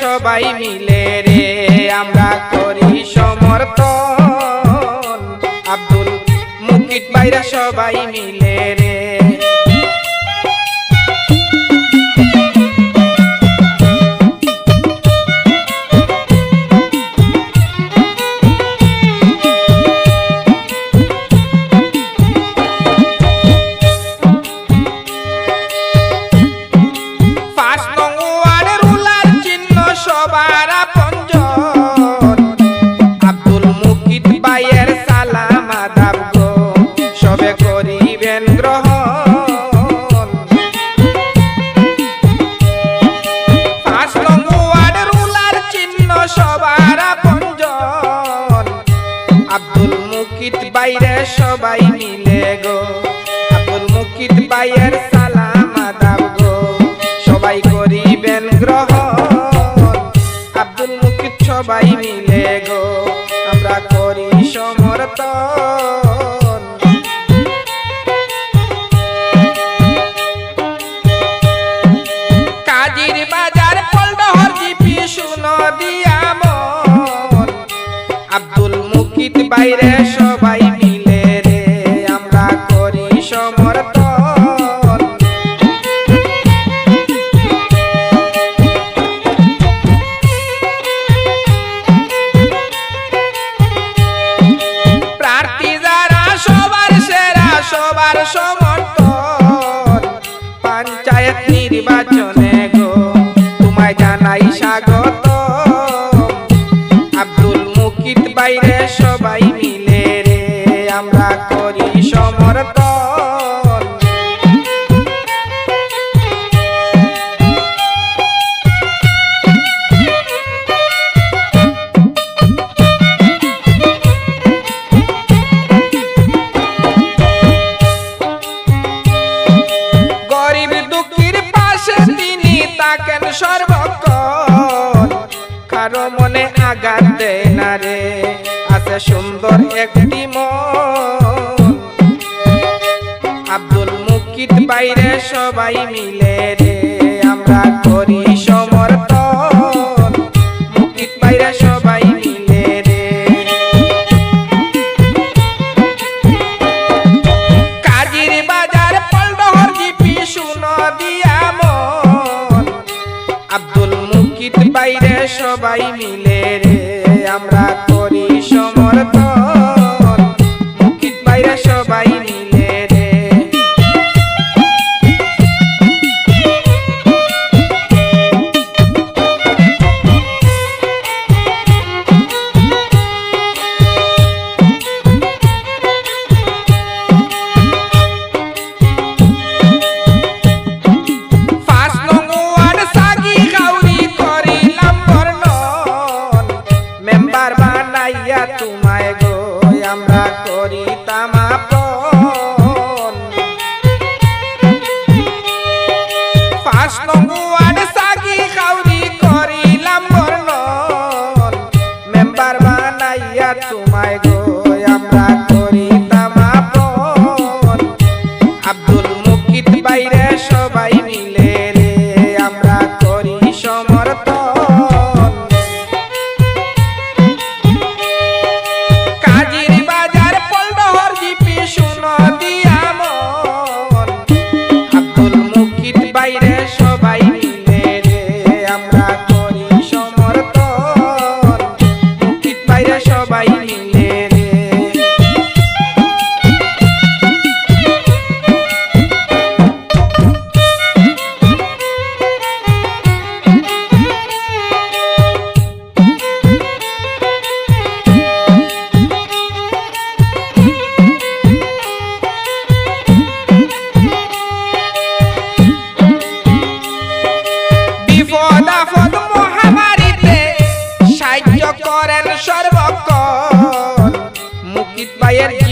সবাই মিলে রে আমরা করি সমর্থন। আব্দুল মুকিট বাইরা সবাই মিলে রে করিবেন গ্রহণ। পাঁচ নং রুলার চিহ্ন সবার আপনজন। আব্দুল মুকিত বাইরে সবাই মিলে গো। আব্দুল মুকিত বাইয়ের সালাম আদাব গো। সবাই করিবেন গ্রহণ। আব্দুল মুকিত সবাই মিলে গো। আমরা করি সমর্থন। বাইরে সবাই মিলে রে, আমরা করি সমর্থন। প্রার্থী যারা, সবার সেরা, সবার সমর্থন। পঞ্চায়েত নির্বাচনে গো, তোমায় জানাই স্বাগত। কারও মনে আঘাত দেয় না রে। আছে সুন্দর একটি মন। বাইরে সবাই মিলে রে, আমরা করি সমর্থন। মুকিত বাইরে সবাই মিলে রে। কাজির বাজার পল্ডহর জিপি শুনো দিয়া মন। আব্দুল মুকিত বাইরে সবাই মিলে রে, আমরা করি সমর্থন। মুকিত বাইরে সবাই পাঁচ নং ওয়ার্ড সাগি গাউরি মুকিত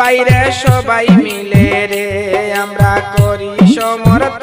বাইরে সবাই মিলে রে। আমরা করি সমর্থ